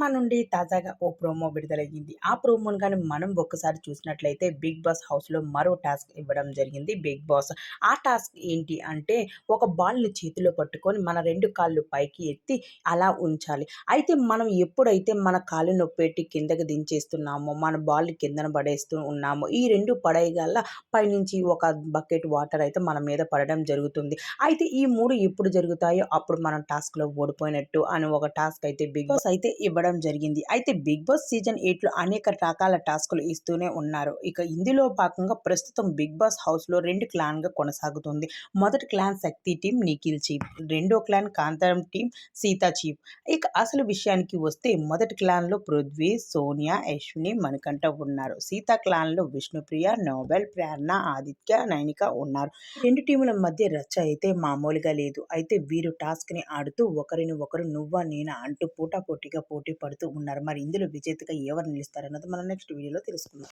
Cinema నుండి తాజాగా ఓ promo విడుదలయ్యింది. ఆ ప్రోమోను కానీ మనం ఒక్కసారి చూసినట్లయితే బిగ్ బాస్ హౌస్లో మరో టాస్క్ ఇవ్వడం జరిగింది. బిగ్ బాస్ ఆ టాస్క్ ఏంటి అంటే ఒక బాల్ని చేతిలో పట్టుకొని మన రెండు కాళ్ళు పైకి ఎత్తి అలా ఉంచాలి. అయితే మనం ఎప్పుడైతే మన కాళ్ళు నొప్పెట్టి కిందకి దించేస్తున్నామో మన బాల్ కిందన పడేస్తూ ఉన్నామో ఈ రెండు పడేయగల పైనుంచి ఒక బకెట్ వాటర్ అయితే మన మీద పడడం జరుగుతుంది. అయితే ఈ మూడు ఎప్పుడు జరుగుతాయో అప్పుడు మనం టాస్క్లో ఓడిపోయినట్టు అని ఒక టాస్క్ అయితే బిగ్ బాస్ అయితే ఇవ్వడం జరిగింది. అయితే బిగ్ బాస్ సీజన్ ఎయిట్లో అనేక రకాల టాస్కులు ఇస్తూనే ఉన్నారు. ఇక ఇందులో భాగంగా ప్రస్తుతం బిగ్ బాస్ హౌస్లో రెండు క్లాన్గా కొనసాగుతుంది. మొదటి clan Shakti team Nikhil chief రెండో clan Kantaram team Sita chief. ఇక అసలు విషయానికి వస్తే మొదటి క్లాన్లో పృథ్వీ సోనియా యశ్విని మణికంఠ ఉన్నారు. సీతా క్లాన్లో విష్ణుప్రియ నోబెల్ ప్రేరణ ఆదిత్య నైనిక ఉన్నారు. రెండు టీముల మధ్య రచ్చ అయితే మామూలుగా లేదు. అయితే వీరు టాస్క్ని ఆడుతూ ఒకరిని ఒకరు నువ్వా నేనా అంటూ పోటాపోటీగా పోటీ పడుతూ ఉన్నారు. మరి ఇందులో విజేతగా ఎవరు నిలుస్తారన్నది మనం నెక్స్ట్ వీడియోలో తెలుసుకుందాం.